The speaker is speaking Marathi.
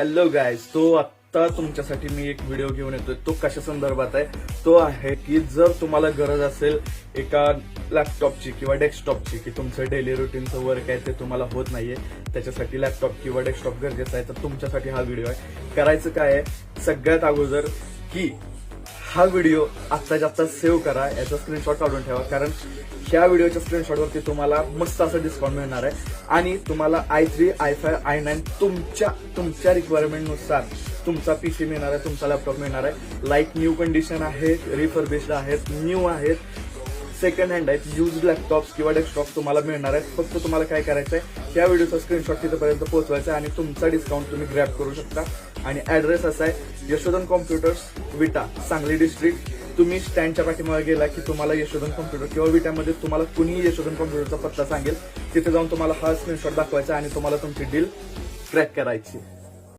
हॅलो गायज तो आत्ता तुमच्यासाठी मी एक व्हिडिओ घेऊन येतोय. तो कशा संदर्भात आहे? तो आहे की जर तुम्हाला गरज असेल एका लॅपटॉपची किंवा डेस्कटॉपची की तुमचं डेली रुटीनचं वर्क आहे ते तुम्हाला होत नाहीये त्याच्यासाठी लॅपटॉप किंवा डेस्कटॉप गरजेचं आहे तर तुमच्यासाठी हा व्हिडिओ आहे. करायचं काय आहे? सगळ्यात अगोदर की हा व्हिडिओ आत्ताच्या आत्ता सेव्ह करा याचा स्क्रीनशॉट काढून ठेवा. कारण ह्या व्हिडिओच्या स्क्रीनशॉटवरती तुम्हाला मस्त असं डिस्काउंट मिळणार आहे. आणि तुम्हाला I three I five I nine तुमच्या तुमच्या रिक्वायरमेंटनुसार तुमचा पीसी मिळणार आहे तुमचा लॅपटॉप मिळणार आहे. लाईक न्यू कंडिशन आहेत रिफर्बिश्ड आहेत न्यू आहेत. सेकंड हँड आहेत यूज लॅपटॉप्स किंवा डेस्कटॉप तुम्हाला मिळणार आहेत. फक्त तुम्हाला काय करायचं आहे या व्हिडिओचा स्क्रीनशॉट तिथपर्यंत पोहोचवायचा आहे आणि तुमचा डिस्काउंट तुम्ही ग्रॅप करू शकता. आणि ऍड्रेस असा आहे यशोधन कॉम्प्युटर्स विटा सांगली डिस्ट्रिक्ट तुम्ही स्टँडच्या पाठीमागे गेला की तुम्हाला यशोधन कॉम्प्युटर किंवा विटामध्ये तुम्हाला कुणीही यशोधन कॉम्प्युटरचा पत्ता सांगेल. तिथे जाऊन तुम्हाला हा स्क्रीनशॉट दाखवायचा आणि तुम्हाला तुमची डील ट्रॅक करायची.